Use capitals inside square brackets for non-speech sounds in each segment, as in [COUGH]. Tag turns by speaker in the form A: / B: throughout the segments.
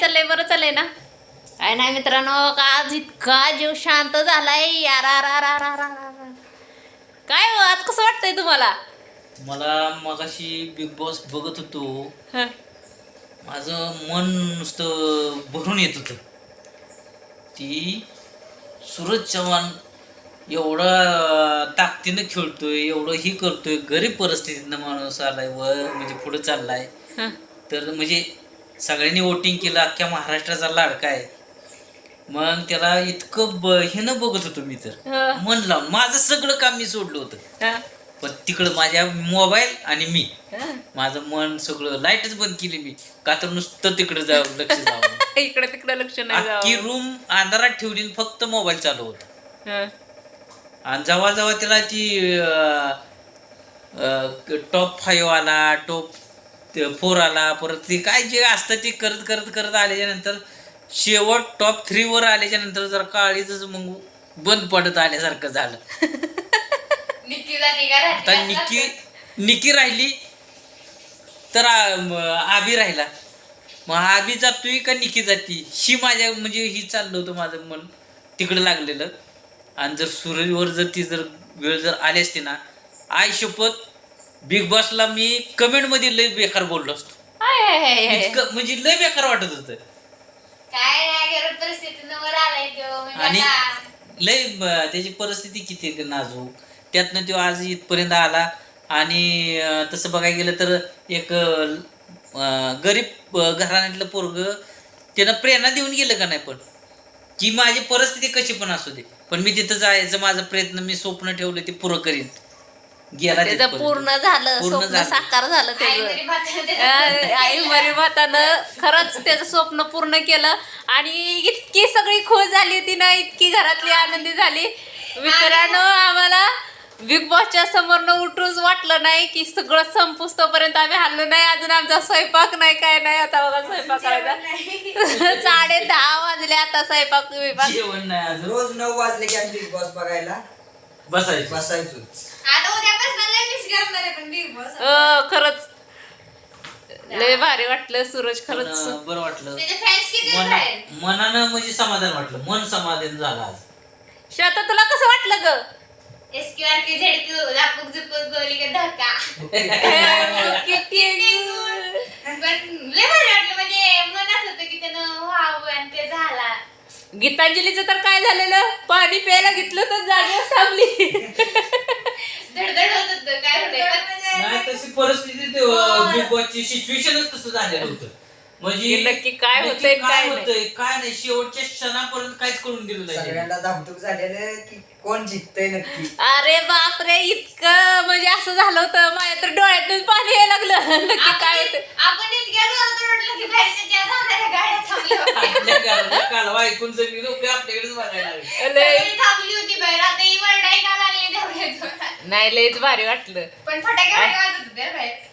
A: चाललंय बरं चाललंय ना काय नाही मित्रांनो का आज इतका जीव शांत झालाय यार. काय हो, आज कसं वाटतंय तुम्हाला
B: मला मगाशी बिग बॉस बघत होतो
A: हं.
B: माझं मन नुसतं भरून येत होतं ती सूरज चव्हाण एवढा ताकदीनं खेळतोय एवढं ही करतोय गरीब परिस्थितीतनं माणूस आलाय व म्हणजे पुढे चाललाय
A: हं.
B: तर म्हणजे सगळ्यांनी वोटिंग केलं अख्ख्या महाराष्ट्राचा लाडका आहे मग त्याला इतकं ब ह्यानं बघत होतो मी तर
A: हं.
B: मन लावून माझं सगळं काम मी सोडलं होतं
A: हं.
B: पण तिकडं माझ्या मोबाईल आणि मी
A: हं.
B: माझं मन सगळं लाईटच बंद केली मी का तर नुसतं तिकडे जावं लक्ष जावं [LAUGHS]
A: इकडे तिकडे लक्ष नाही
B: अख्खी
A: जावं.
B: रूम अंधारात ठेवली आणि फक्त मोबाईल चालू होता
A: हं.
B: आणि जेव्हा जेव्हा त्याला ती टॉप फाईव्ह आला टॉप फोर आला परत ते काय जे असतं ते करत करत करत आल्याच्यानंतर शेवट टॉप थ्रीवर आल्याच्यानंतर जर काळीच मग बंद पडत आल्यासारखं झालं.
C: का
B: आता निकी निकी राहिली तर आ- म, आबी राहिला. मग आबी जातोय का निकी जाती? ही माझ्या म्हणजे ही चाललं होतं माझं मन. तिकडं लागलेलं. आणि जर सूरजवर जर ती जर वेळ जर आली असती ना आय शपथ बिग बॉसला मी कमेंटमध्ये लय बेकार बोललो असतो.
A: हाय, हाय, हाय, हाय.
B: इतकं म्हणजे लय बेकार वाटत होतं.
C: काय नाही गरीब परिस्थितीनं वर आलाय तो म्हणजे
B: आणि
C: आता
B: लय ब- त्याची परिस्थिती किती नाजूक. त्यातनं तो आज इथपर्यंत आला. आणि अं, तसं बघायला गेलं तर एक अं, गरीब अं, घराण्यातलं पोरग त्यानं प्रेरणा देऊन गेलं का नाही पण? की माझी परिस्थिती कशी पण असू दे. पण मी तिथं जायचं माझा प्रयत्न मी स्वप्न ठेवलं ते पुरं करीन. गेला
A: त्याचं
B: तिथपर्यंत.
A: पूर्ण झालं
B: पूर्ण
A: स्वप्न
B: झालं.
A: साकार झालं त्याचं. आई मरी मातानं खरंच त्याचं स्वप्न पूर्ण केलं आणि इतकी सगळी खुश झाली होती ना इतकी घरातली आनंदी झाली. मित्रांनो आम्हाला बिग बॉसच्या समोरनं उठूच वाटलं नाही की सगळं संपूस तोपर्यंत आम्ही हल्लो नाही. अजून आमचा स्वयंपाक नाही काय नाही. आता बघा स्वयंपाक करायचा. [LAUGHS] साडे दहा वाजले आता स्वयंपाक बिपाक.
B: जेवण नाही अजून.
D: रोज नऊ वाजले की आम्ही बिग बॉस बघायला.
B: बसायचं.
D: बसायचो
C: आता उद्यापासून लय मिस करणार आहे पण बिग बॉस
A: अं, खरंच. लय भारी वाटलं सूरज
B: पण,
A: खरंच.
B: अं, बरं वाटलं. मन मनानं म्हणजे समाधान वाटलं. मन समाधान झालं आज.
A: श्वेता तुला कसं वाटलं ग?
C: S Q R K Z Q लापूक झुपूक गोली का धक्का?
A: किती
C: पण लय भारी वाटलं म्हणजे
A: गीतांजलीचं तर काय झालेलं? पाणी प्यायला घेतलं तर जागेवर थांबली
C: धडधड होत होतं काय होतंय पण
B: नाही तशी परिस्थिती बिग बॉसची सिच्युएशनच तसं झालेलं होतं. म्हणजे
A: नक्की काय
B: नक्की
A: होतंय, काय
B: काय
A: नाही.
B: होतंय काय नाही. शेवटच्या क्षणापर्यंत काहीच करून दिलं नाही
D: सगळ्यांना धाकधूक झालेलं की कोण जिंकतंय नक्की?
A: अरे बापरे इतकं म्हणजे असं झालं होतं. माझ्या तर डोळ्यातून पाणी यायला लागलं. [LAUGHS] नक्की काय होतं
C: आपण इतक्या जोरात ओरडलो की बाहेरच्या ज्या जाणाऱ्या गाड्या थांबल्या होत्या.
B: आपल्या घराला कालवा ऐकून सगळी लोक आपल्याकडेच बघायला लागली.
A: लय-
C: सगळी थांबली होती बाहेर. आता ही वरडाई का लागली तेवढ्या जोरात
A: नाही लयच भारी वाटलं.
C: पण फटाके वाजत होते बाहेर.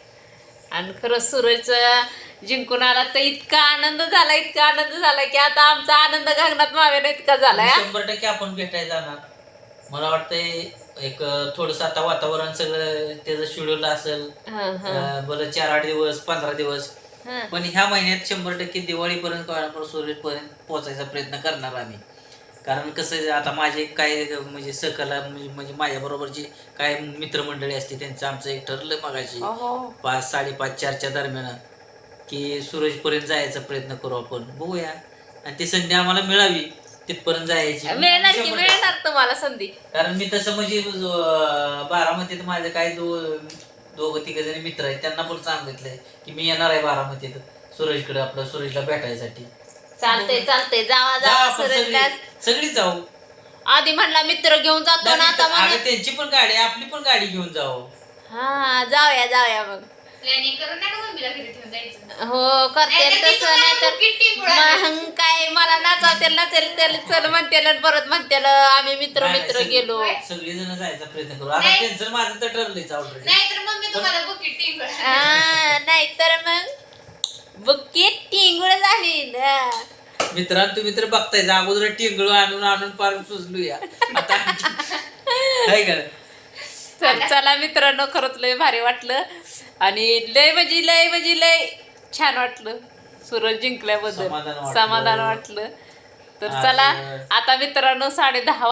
A: आणि खरंच सूरज जिंकून आला तर इतका आनंद झाला इतका आनंद झाला की आता आमचा आनंद गगनात मावेला इतका झालाय हा.
B: शंभर टक्के आपण भेटायला जाणार मला वाटतंय एक थोडस आता वातावरण सगळं त्याचं शेड्यूल असेल बरं चार आठ दिवस पंधरा दिवस. पण ह्या महिन्यात शंभर टक्के दिवाळीपर्यंत सूर्यपर्यंत पोहोचायचा प्रयत्न करणार आम्ही कारण कसं आता माझे काय म्हणजे सकला म्हणजे म्हणजे माझ्याबरोबरची काय मित्रमंडळी असते त्यांचं आमचं एक ठरलं मगाशी.
A: अहो.
B: पाच साडेपाच चारच्या दरम्यान. की सूरजपर्यंत जायचा प्रयत्न करू आपण. बघूया. आणि ती संधी आम्हाला मिळावी तिथपर्यंत जायची.
A: मिळणार की
B: शंभर टक्के.
A: मिळणार तुम्हाला संधी?
B: कारण मी तसं म्हणजे अं, बारामतीत माझे काही दो दोघं तिघ जणी मित्र आहेत त्यांना पण सांगितलंय की मी येणार आहे बारामतीत सूरजकडे आपलं सूरजला भेटायसाठी.
A: चालतंय चालतंय. जावा जावा
B: आपण
A: सूरजला
B: सगळी सगळी जाऊ.
A: आधी म्हणला मित्र घेऊन जातो ना आता
B: अगं त्यांची पण गाडी आहे, आपली पण गाडी घेऊन जाऊ.
A: हा जाऊया जाऊया मग.
C: प्लॅनिंग करून नका मम्मीला घरी ठेवून जायचं.
A: हो करते
C: नाहीतर
A: तसं नाही तर
C: तुम्हाला किती गुळा
A: मग काय मला नाचावते नाचेल त्याला चल म्हणते परत म्हणते आम्ही मित्र
B: नाही,
A: मित्र
B: सगळी-
A: गेलो.
B: सगळी जण जायचा प्रयत्न करू. आता
C: नाही.
B: त्यांचं माझं तर ठरलंच ऑलरेडी
C: नाहीतर मम्मी तुम्हाला बुकिट टिंगळ
A: हा नाहीतर मग टिंगुळ झाली ना.
B: मित्रांनो तुम्ही तर बघताय अगोदर टिंगळू आणून आणून पार सुचलू या आता काय का?
A: तर चला मित्रांनो खरंच लय भारी वाटलं. आणि लय म्हणजे लय म्हणजे लय छान वाटलं. सूरज जिंकल्याबद्दल
B: समाधान वाटलं.
A: तर चला आता मित्रांनो साडे दहा